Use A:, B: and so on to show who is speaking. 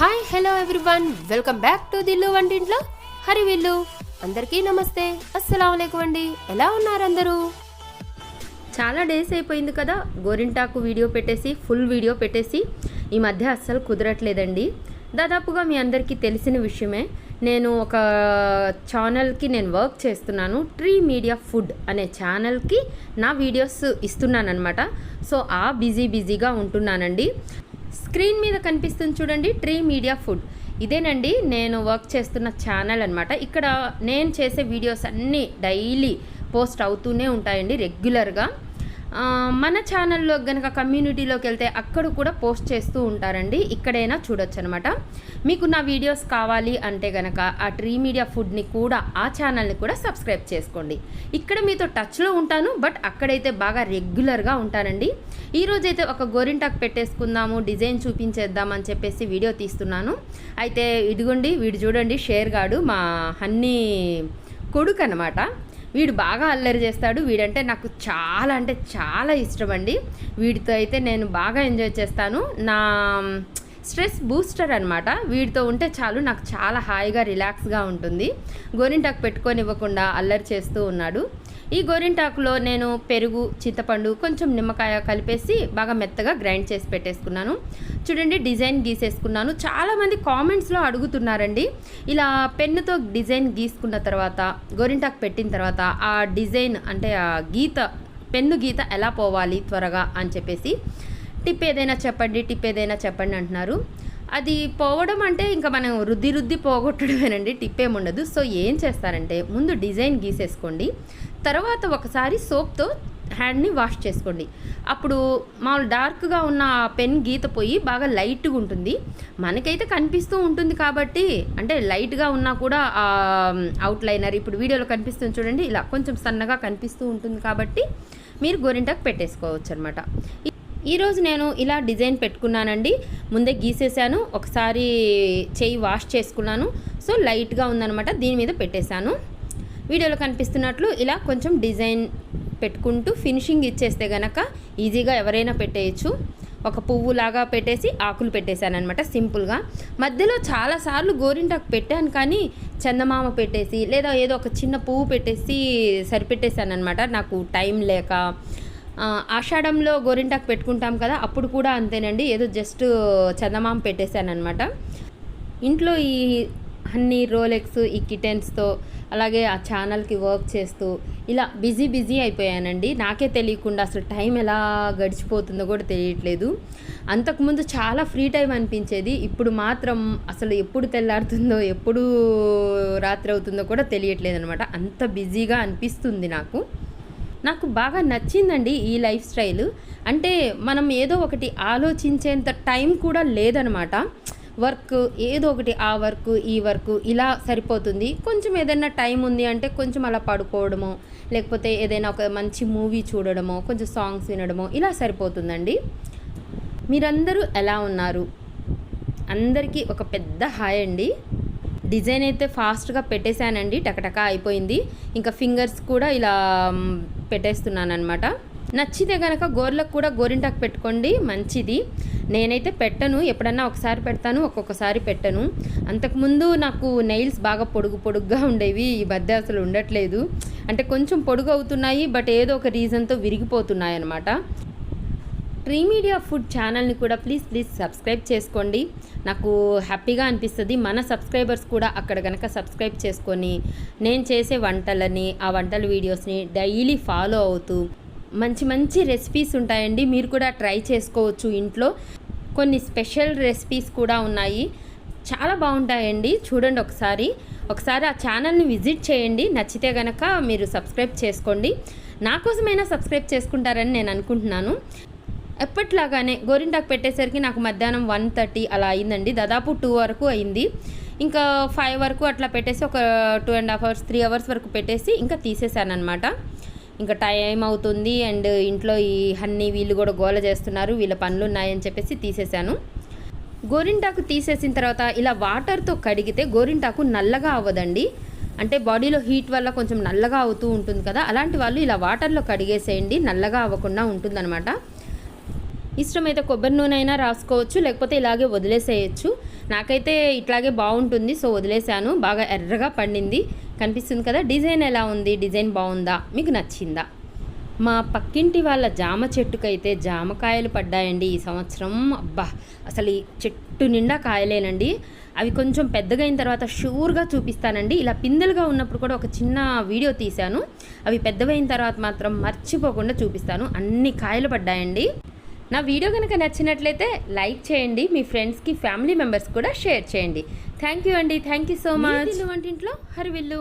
A: Hi hello everyone welcome back to దిల్లు వంటింట్లో హరి విల్లు అందరికీ నమస్తే అస్సలం అయికం అండి ఎలా ఉన్నారు అందరూ చాలా డేస్ అయిపోయింది కదా. గోరింటాకు వీడియో పెట్టేసి ఫుల్ వీడియో పెట్టేసి ఈ మధ్య అస్సలు కుదరట్లేదండి. దాదాపుగా మీ అందరికీ తెలిసిన విషయమే నేను ఒక ఛానల్కి నేను వర్క్ చేస్తున్నాను. ట్రీ మీడియా ఫుడ్ అనే ఛానల్కి నా వీడియోస్ ఇస్తున్నానమాట సో ఆ బిజీ బిజీగా ఉంటున్నానండి. స్క్రీన్ మీద కనిపిస్తుంది చూడండి ట్రీ మీడియా ఫుడ్ ఇదేనండి నేను వర్క్ చేస్తున్న ఛానల్ అనమాట ఇక్కడ నేను చేసే వీడియోస్ అన్నీ డైలీ పోస్ట్ అవుతూనే ఉంటాయండి రెగ్యులర్గా మన ఛానల్లో కనుక కమ్యూనిటీలోకి వెళ్తే అక్కడ కూడా పోస్ట్ చేస్తూ ఉంటారండి. ఇక్కడైనా చూడొచ్చు అనమాట మీకు నా వీడియోస్ కావాలి అంటే గనక ఆ ట్రీ మీడియా ఫుడ్ని కూడా ఆ ఛానల్ని కూడా సబ్స్క్రైబ్ చేసుకోండి. ఇక్కడ మీతో టచ్లో ఉంటాను బట్ అక్కడైతే బాగా రెగ్యులర్గా ఉంటానండి. ఈరోజైతే ఒక గోరింటాకు పెట్టేసుకుందాము డిజైన్ చూపించేద్దాం అని చెప్పేసి వీడియో తీస్తున్నాను. అయితే ఇదిగోండి వీడు చూడండి షేర్ గాడు మా హన్నీ కొడుకు అనమాట వీడు బాగా అల్లరి చేస్తాడు. వీడంటే నాకు చాలా అంటే చాలా ఇష్టం అండి వీడితో అయితే నేను బాగా ఎంజాయ్ చేస్తాను. నా స్ట్రెస్ బూస్టర్ అనమాట వీటితో ఉంటే చాలు నాకు చాలా హాయిగా రిలాక్స్గా ఉంటుంది. గోరింటాకు పెట్టుకొని ఇవ్వకుండా అల్లరి చేస్తూ ఉన్నాడు. ఈ గోరింటాకులో నేను పెరుగు చింతపండు కొంచెం నిమ్మకాయ కలిపేసి బాగా మెత్తగా గ్రైండ్ చేసి పెట్టేసుకున్నాను. చూడండి డిజైన్ గీసేసుకున్నాను. చాలామంది కామెంట్స్లో అడుగుతున్నారండి ఇలా పెన్నుతో డిజైన్ గీసుకున్న తర్వాత గోరింటాకు పెట్టిన తర్వాత ఆ డిజైన్ అంటే ఆ గీత పెన్ను గీత ఎలా పోవాలి త్వరగా అని చెప్పేసి. టిప్ ఏదైనా చెప్పండి టిప్ ఏదైనా చెప్పండి అంటున్నారు. అది పోవడం అంటే ఇంకా మనం రుద్ది రుద్ది పోగొట్టడమేనండి టిప్ ఏముండదు సో ఏం చేస్తారంటే ముందు డిజైన్ గీసేసుకోండి. తర్వాత ఒకసారి సోప్తో హ్యాండ్ని వాష్ చేసుకోండి. అప్పుడు మామూలు డార్క్గా ఉన్న ఆ పెన్ గీత పోయి బాగా లైట్గా ఉంటుంది. మనకైతే కనిపిస్తూ ఉంటుంది కాబట్టి అంటే లైట్గా ఉన్నా కూడా అవుట్లైనర్ ఇప్పుడు వీడియోలో కనిపిస్తుంది చూడండి ఇలా కొంచెం సన్నగా కనిపిస్తూ ఉంటుంది కాబట్టి మీరు గోరింటాకు పెట్టేసుకోవచ్చు అనమాట ఈరోజు నేను ఇలా డిజైన్ పెట్టుకున్నానండి. ముందే గీసేసాను. ఒకసారి చేయి వాష్ చేసుకున్నాను. సో లైట్గా ఉందనమాట దీని మీద పెట్టేశాను. వీడియోలో కనిపిస్తున్నట్లు ఇలా కొంచెం డిజైన్ పెట్టుకుంటూ ఫినిషింగ్ ఇచ్చేస్తే గనక ఈజీగా ఎవరైనా పెట్టేయచ్చు. ఒక పువ్వు లాగా పెట్టేసి ఆకులు పెట్టేశాను అనమాట సింపుల్గా. మధ్యలో చాలాసార్లు గోరింటాకు పెట్టాను కానీ చందమామ పెట్టేసి లేదా ఏదో ఒక చిన్న పువ్వు పెట్టేసి సరిపెట్టేశాను అనమాట నాకు టైం లేక ఆషాఢంలో గోరింటాకు పెట్టుకుంటాం కదా అప్పుడు కూడా అంతేనండి. ఏదో జస్ట్ చందమామ పెట్టేశానమాట ఇంట్లో ఈ అన్ని రోలెక్స్ ఈ కిటెన్స్తో అలాగే ఆ ఛానల్కి వర్క్ చేస్తూ ఇలా బిజీ బిజీ అయిపోయానండి. నాకే తెలియకుండా అసలు టైం ఎలా గడిచిపోతుందో కూడా తెలియట్లేదు. అంతకుముందు చాలా ఫ్రీ టైం అనిపించేది. ఇప్పుడు మాత్రం అసలు ఎప్పుడు తెల్లారుతుందో ఎప్పుడు రాత్రి అవుతుందో కూడా తెలియట్లేదు అనమాట అంత బిజీగా అనిపిస్తుంది నాకు. నాకు బాగా నచ్చిందండి ఈ లైఫ్ స్టైల్. అంటే మనం ఏదో ఒకటి ఆలోచించేంత టైం కూడా లేదనమాట. వర్క్ ఏదో ఒకటి ఆ వర్క్ ఈ వర్క్ ఇలా సరిపోతుంది. కొంచెం ఏదైనా టైం ఉంది అంటే కొంచెం అలా పడుకోవడమో లేకపోతే ఏదైనా ఒక మంచి మూవీ చూడడమో కొంచెం సాంగ్స్ వినడమో ఇలా సరిపోతుందండి. మీరందరూ ఎలా ఉన్నారు? అందరికీ ఒక పెద్ద హాయ్ అండి. డిజైన్ అయితే ఫాస్ట్గా పెట్టేశానండి టకటకా అయిపోయింది. ఇంకా ఫింగర్స్ కూడా ఇలా పెట్టేస్తున్నాను అనమాట నచ్చితే కనుక గోర్లకు కూడా గోరింటాకు పెట్టుకోండి మంచిది. నేనైతే పెట్టను ఎప్పుడన్నా ఒకసారి పెడతాను ఒక్కొక్కసారి పెట్టను. అంతకుముందు నాకు నెయిల్స్ బాగా పొడుగు పొడుగ్గా ఉండేవి ఈ మధ్య అసలు ఉండట్లేదు. అంటే కొంచెం పొడుగు అవుతున్నాయి బట్ ఏదో ఒక రీజన్తో విరిగిపోతున్నాయి అనమాట ట్రీ మీడియా ఫుడ్ ఛానల్ని కూడా ప్లీజ్ ప్లీజ్ సబ్స్క్రైబ్ చేసుకోండి. నాకు హ్యాపీగా అనిపిస్తుంది. మన సబ్స్క్రైబర్స్ కూడా అక్కడ కనుక సబ్స్క్రైబ్ చేసుకొని నేను చేసే వంటలని ఆ వంటల వీడియోస్ని డైలీ ఫాలో అవుతూ మంచి మంచి రెసిపీస్ ఉంటాయండి. మీరు కూడా ట్రై చేసుకోవచ్చు ఇంట్లో. కొన్ని స్పెషల్ రెసిపీస్ కూడా ఉన్నాయి. చాలా బాగుంటాయండి. చూడండి ఒకసారి. ఒకసారి ఆ ఛానల్ని విజిట్ చేయండి. నచ్చితే గనక మీరు సబ్స్క్రైబ్ చేసుకోండి. నా కోసమైనా సబ్స్క్రైబ్ చేసుకుంటారని నేను అనుకుంటున్నాను. ఎప్పట్లాగానే గోరింటాకు పెట్టేసరికి నాకు మధ్యాహ్నం వన్ థర్టీ అలా అయిందండి. దాదాపు టూ వరకు అయింది. ఇంకా ఫైవ్ వరకు అట్లా పెట్టేసి ఒక two and half hours three hours వరకు పెట్టేసి ఇంకా తీసేసాను అనమాట ఇంకా టైం అవుతుంది అండ్ ఇంట్లో ఈ హన్నీ వీళ్ళు కూడా గోల చేస్తున్నారు. వీళ్ళ పనులు ఉన్నాయని చెప్పేసి తీసేశాను గోరింటాకు తీసేసిన తర్వాత ఇలా వాటర్తో కడిగితే గోరింటాకు నల్లగా అవ్వదండి. అంటే బాడీలో హీట్ వల్ల కొంచెం నల్లగా అవుతూ ఉంటుంది కదా. అలాంటి వాళ్ళు ఇలా వాటర్లో కడిగేసేయండి. నల్లగా అవ్వకుండా ఉంటుందన్నమాట. ఇష్టమైతే కొబ్బరి నూనె అయినా రాసుకోవచ్చు లేకపోతే ఇలాగే వదిలేసేయచ్చు. నాకైతే ఇట్లాగే బాగుంటుంది సో వదిలేసాను బాగా ఎర్రగా పండింది. కనిపిస్తుంది కదా డిజైన్ ఎలా ఉంది? డిజైన్ బాగుందా మీకు నచ్చిందా? మా పక్కింటి వాళ్ళ జామ చెట్టుకైతే జామకాయలు పడ్డాయండి ఈ సంవత్సరం. అబ్బా అసలు ఈ చెట్టు నిండా కాయలేనండి. అవి కొంచెం పెద్దగా అయిన తర్వాత షూర్గా చూపిస్తానండి. ఇలా పిందెలుగా ఉన్నప్పుడు కూడా ఒక చిన్న వీడియో తీశాను. అవి పెద్దవైన తర్వాత మాత్రం మర్చిపోకుండా చూపిస్తాను. అన్ని కాయలు పడ్డాయండి. నా వీడియో కనుక నచ్చినట్లయితే లైక్ చేయండి మీ ఫ్రెండ్స్కి ఫ్యామిలీ మెంబర్స్ కూడా షేర్ చేయండి. థ్యాంక్ యూ అండి. థ్యాంక్ యూ సో మచ్ వంటింట్లో హరివిల్లు.